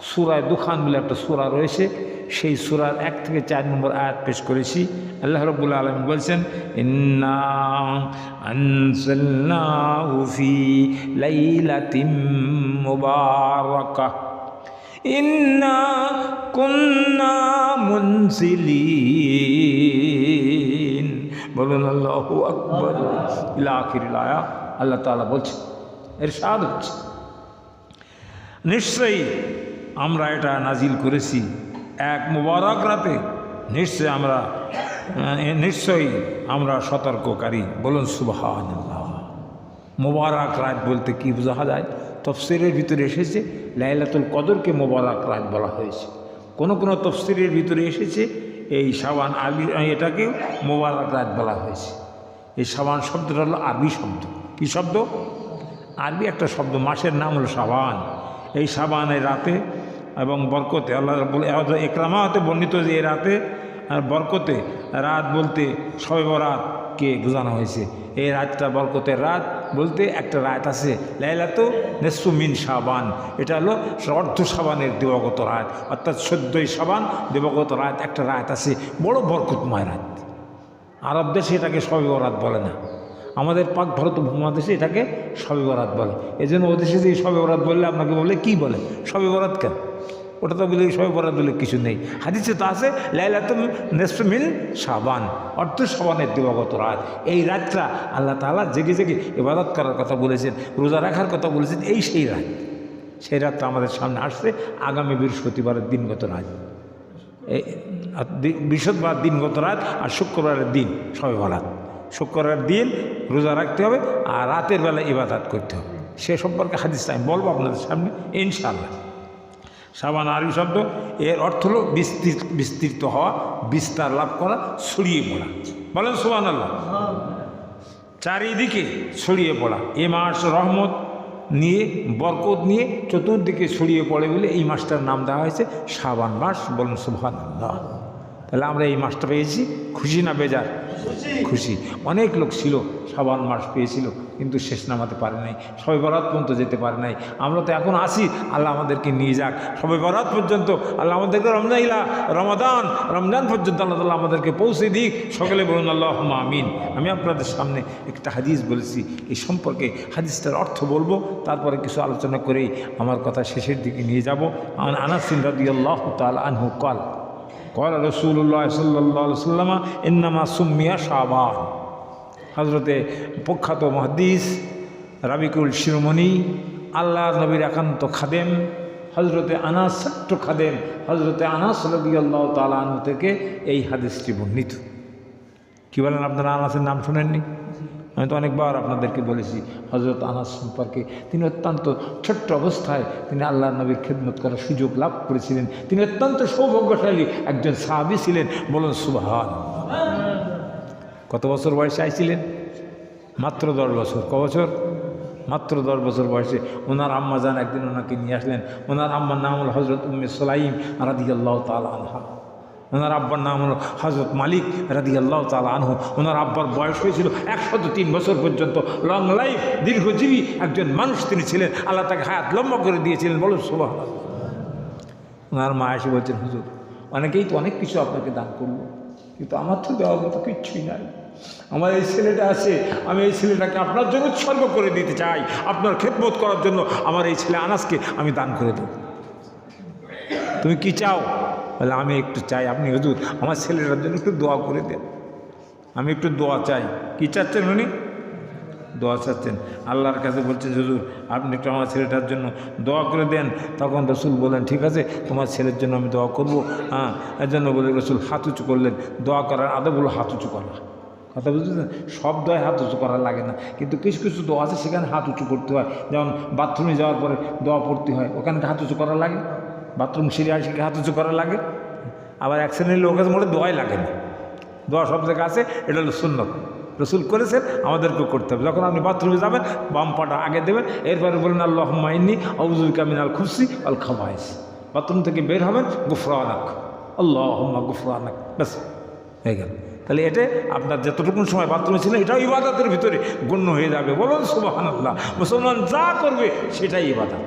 সুরায় দুখান বলে একটা সুরা রয়েছে। সেই সুরার এক থেকে চার নম্বর আয়াত পেশ করেছি। আল্লাহ রব্বুল আলম বলছেন, ইন্না আনসালনাহু ফি লাইলাতিম মুবারাকাহ ইন্না কুন্না মুনসিলিন। বলুন, আল্লাহু আকবর। ইলা আখিরিল আয়া আল্লাহ তাআলা বলছেন এর সাদ হচ্ছে। নিশ্চয়ই আমরা এটা নাজিল করেছি। এক মুবারক রাতে নিশ্চয়ই আমরা নিশ্চয়ই আমরা সতর্ককারী। বলুন সুবহান মোবারক রাত বলতে কি বোঝা যায়? তফসিরের ভিতরে এসেছে, লাইলাতুল কদরকে মোবারক রাত বলা হয়েছে। কোনো কোনো তফসিরের ভিতরে এসেছে, এই সাবান আরবি, এটাকেও মোবারক রাত বলা হয়েছে। এই সাবান শব্দটা হলো আরবি শব্দ। কি শব্দ? আরবি একটা শব্দ, মাসের নাম হলো সাবান এই সাবানের রাতে এবং বরকতে, আল্লাহ বলে একরামাতে বর্ণিত যে এই রাতে আর বরকতে রাত বলতে শবে বরাতকে বোঝানো হয়েছে। এই রাতটা বরকতের রাত বলতে একটা রাত আছে, লাইলাতো নেসু মিন সাবান এটা হলো অর্ধ সাবানের দেবগত রাত, অর্থাৎ সদ্যই সাবান দেবগত রাত একটা রাত আছে, বড় বরকতময় রাত। আরব দেশে এটাকে শবে বরাত বলে না। আমাদের পাক ভারত উপমহাদেশে এটাকে সবে বরাত বলে। এই জন্য ওদেশে যে সবে বরাত বললে আপনাকে বলে, কি বলে? সবে বরাত কেন? ওটা তো বলে সবে বরাত বলে কিছু নেই। হাদিসে তো আছে লাইলাত নেসমিন সাবান অর্থ সাবানের দিবাগত রাত। এই রাতটা আল্লাহ তাআলা জেগে জেগে ইবাদত করার কথা বলেছেন, রোজা রাখার কথা বলেছেন, এই সেই রাত। সেই রাতটা আমাদের সামনে আসছে, আগামী বৃহস্পতিবারের দিনগত রাত। বৃহস্পতিবার দিনগত রাত আর শুক্রবারের দিন সবে বরাত। শুক্রবারের দিন রোজা রাখতে হবে আর রাতের বেলা ইবাদত করতে হবে। সে সম্পর্কে হাদিসটা আমি বলব আপনাদের সামনে ইনশাল্লাহ সাবান আরবি শব্দ, এর অর্থ হলো বিস্তৃত বিস্তৃত হওয়া, বিস্তার লাভ করা, ছড়িয়ে পড়া। বলেন সোহান আল্লাহ চারিদিকে ছড়িয়ে পড়া। এ মাস রহমত নিয়ে, বরকত নিয়ে চতুর্দিকে ছড়িয়ে পড়ে বলে এই মাসটার নাম দেওয়া হয়েছে সাবান মাস। বলুন সুভান আল্লাহ তাহলে আমরা এই মাসটা পেয়েছি। খুশি না বেজার? খুশি? অনেক লোক ছিল, সাবান মাস পেয়েছিল, কিন্তু শেষ নামাতে পারে নাই। সবে বরাত পর্যন্ত যেতে পারে নাই। আমরা তো এখন আসি আল্লাহ আমাদেরকে নিয়ে যাক। সবে বরাত পর্যন্ত, আল্লাহ আমাদেরকে রমজাইলা রমাদান, রমজান পর্যন্ত আল্লাহ তাল্লাহ আমাদেরকে পৌঁছে দিক। সকলে বলুন আল্লাহ আমিন। আমি আপনাদের সামনে একটা হাদিস বলেছি। এই সম্পর্কে হাদিসটার অর্থ বলব। তারপরে কিছু আলোচনা করেই আমার কথা শেষের দিকে নিয়ে যাব। আনাসিন রাদি আল্লাহ তাল আনহু কল কল রসুল্লাহ সাল্লাহ সাল্লামা ইন্নামা সুমিয়া শাবান হজরতে প্রখ্যাত মহাদিস রাবিকুল শিরোমণি আল্লাহ নবীর একান্ত খাদেম হজরতে আনাস খাদেম হজরতে আনাস রবি আল্লাহ তালাহ থেকে এই হাদিসটি বর্ণিত। কী বলেন আপনারা আনাসের নাম শুনেননি? আমি তো অনেকবার আপনাদেরকে বলেছি হজরত আনাস সম্পর্কে। তিনি অত্যন্ত ছোট্ট অবস্থায় তিনি আল্লাহ নবীর খেদমত করার সুযোগ লাভ করেছিলেন। তিনি অত্যন্ত সৌভাগ্যশালী একজন সাহাবি ছিলেন, বলুন সুবাহান কত বছর বয়সে আইছিলেন? মাত্র দশ বছর। ক বছর? মাত্র দশ বছর বয়সে। ওনার আম্মা যান একদিন ওনাকে নিয়ে আসলেন। ওনার আম্মার নাম হল হজরত উম্মে সোলাইম রাদি আল্লাহ তালা ওনার আব্বার নাম হলো হজরত মালিক রাদি আল্লাহ তালা আনহু। ওনার আব্বার বয়স হয়েছিল একশত তিন বছর পর্যন্ত। লং লাইফ দীর্ঘজীবী একজন মানুষ তিনি ছিলেন। আল্লাহ তাকে হায়াত লম্বা করে দিয়েছিলেন। বলুন সোবাহ ওনার মা এসে বলছেন, হুজুর, অনেকেই তো অনেক কিছু আপনাকে দান করল, কিন্তু আমার তো দেওয়ার মতো কিচ্ছুই নাই। আমার এই ছেলেটা আছে, আমি এই ছেলেটাকে আপনার জন্য উৎসর্গ করে দিতে চাই। আপনার খেদমত করার জন্য আমার এই ছেলে আনাসকে আমি দান করে দেব। তুমি কি চাও? বলে, আমি একটু চাই, আপনি হুজুর আমার ছেলেটার জন্য একটু দোয়া করে দেন। আমি একটু দোয়া চাই। কি চাচ্ছেন উনি? দোয়া চাচ্ছেন। আল্লাহর কাছে বলছেন হুজুর, আপনি একটু আমার ছেলেটার জন্য দোয়া করে দেন। তখন রসুল বললেন, ঠিক আছে, তোমার ছেলের জন্য আমি দোয়া করব। হ্যাঁ এর জন্য বলে রসুল, হাত উঁচু করলেন। দোয়া করার আদৌ বলো হাত উঁচু করা। কথা বুঝতেছেন সব দোয়ায় হাত উঁচু করা লাগে না। কিন্তু কিছু কিছু দোয়া আছে, সেখানে হাত উঁচু করতে হয়। যেমন বাথরুমে যাওয়ার পরে দোয়া পড়তে হয়, ওখানে হাত উঁচু করা লাগে? বাথরুম সিঁড়ি আসে হাত উঁচু করা লাগে। আবার এক শ্রেণির লোক আছে, মোটে দোয়াই লাগে না। দোয়া সব জায়গায় আছে, এটা হলো সুন্নত। রসুল করেছেন, আমাদেরকেও করতে হবে। যখন আপনি বাথরুমে যাবেন, বাম পাটা আগে দেবেন, এরপরে বললেন আল্লাহ মাইনি আউজুল কামিনাল খুশি আল খাবাইস। বাথরুম থেকে বের হবেন, গুফরানাক। আল্লাহ গুফরানাক। ব্যাস, হয়ে গেল। তাহলে এটা আপনার যতটুকু সময় বাথরুমে ছিলেন, এটাও ইবাদতের ভিতরে গণ্য হয়ে যাবে। বলুন সুবাহান আল্লাহ মুসলমান যা করবে, সেটাই ইবাদত।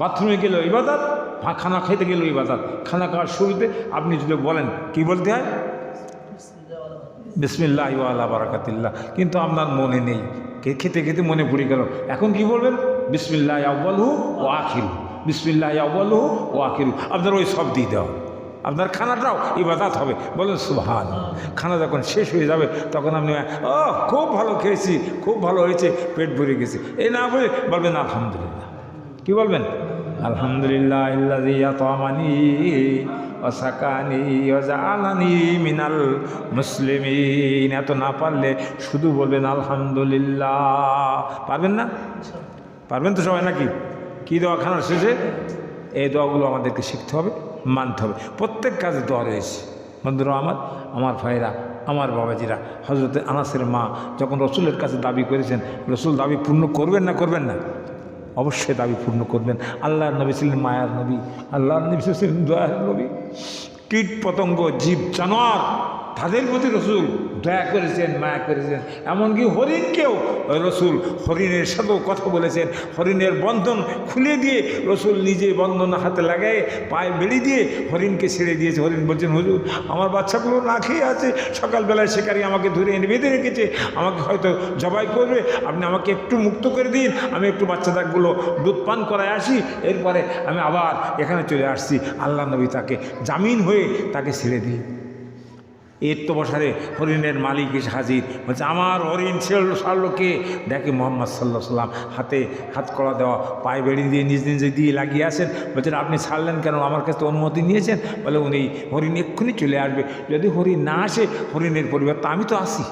বাথরুমে গেলেও ইবাদত খানা খেতে গেলে ইবাদত খানা খাওয়ার শুরুতে আপনি যদি বলেন, কি বলতে হয়? বিসমিল্লাহ আল্লাহ বারাকাতিল্লাহ। কিন্তু আপনার মনে নেই। খেতে খেতে মনে পড়ে গেল। এখন কি বলবেন? বিসমিল্লাহ আব্বালহু ও আখিরু বিসমিল্লাহ আব্বালহু ও আখিরু আপনার ওই সব দিয়ে দেওয়া আপনার খানাটাও ইবাদাত হবে। বলেন সুভান খানা যখন শেষ হয়ে যাবে, তখন আপনি ও খুব ভালো খেয়েছি, খুব ভালো হয়েছে, পেট ভরে গেছে। এই না বলে বলবেন, আলহামদুলিল্লাহ। কি বলবেন? আলহামদুলিল্লাহ ইল্লাযী আতআমানি ওয়া সাকানি ওয়া জাআলানি মিনাল মুসলিমিন। এত না পারলে শুধু বলবেন আলহামদুলিল্লাহ। পারবেন না? পারবেন তো সবাই নাকি? কী দোয়া শেষে? এই দোয়াগুলো আমাদেরকে শিখতে হবে, মানতে হবে। প্রত্যেক কাজে দোয়া রয়েছে। বন্ধুরা আমার আমার ভাইরা, আমার বাবাজিরা হজরত আনাসের মা যখন রসুলের কাছে দাবি করেছেন, রসুল দাবি পূর্ণ করবেন না করবেন না? অবশ্যই দাবি পূর্ণ করবেন। আল্লাহর নবী ছিলেন মায়ার নবী। আল্লাহর নবী ছিলেন দয়ার নবী। কীট পতঙ্গ, জীব, জানোয়ার। তাদের প্রতি রসুল দয়া করেছেন, মায়া করেছেন। এমনকি হরিণকেও রসুল, হরিণের সাথেও কথা বলেছেন। হরিণের বন্ধন খুলে দিয়ে রসুল নিজে বন্ধন হাতে লাগায় পায়ে বেড়ে দিয়ে হরিণকে ছেড়ে দিয়েছে। হরিণ বলছেন, হুজুর, আমার বাচ্চাগুলো না খেয়ে আছে। সকালবেলায় শিকারি আমাকে ধরে এনে বেঁধে রেখেছে। আমাকে হয়তো জবাই করবে। আপনি আমাকে একটু মুক্ত করে দিন। আমি একটু বাচ্চাদারগুলো দুধ পান করায় আসি। এরপরে আমি আবার এখানে চলে আসছি। আল্লাহ নবী তাকে জামিন হয়ে তাকে ছেড়ে দিই এর তো বসারে হরিণের মালিক এসে হাজির। বলছে, আমার হরিণ ছিল সারলো কে দেখে মোহাম্মদ সাল্লাহ সাল্লাম হাতে হাত করা দেওয়া, পায়ে বেড়ি দিয়ে নিজ নিজে দিয়ে লাগিয়ে আসেন। বলছেন, আপনি ছাড়লেন কেন? আমার কাছে অনুমতি নিয়েছেন। বলে, উনি, হরিণ এক্ষুনি চলে আসবে। যদি হরিণ না আসে, হরিণের পরিবার তা আমি তো আসি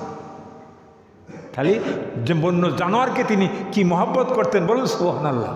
তাহলে বন্য জানোয়ারকে তিনি কি মহব্বত করতেন বলুন সোহান আল্লাহ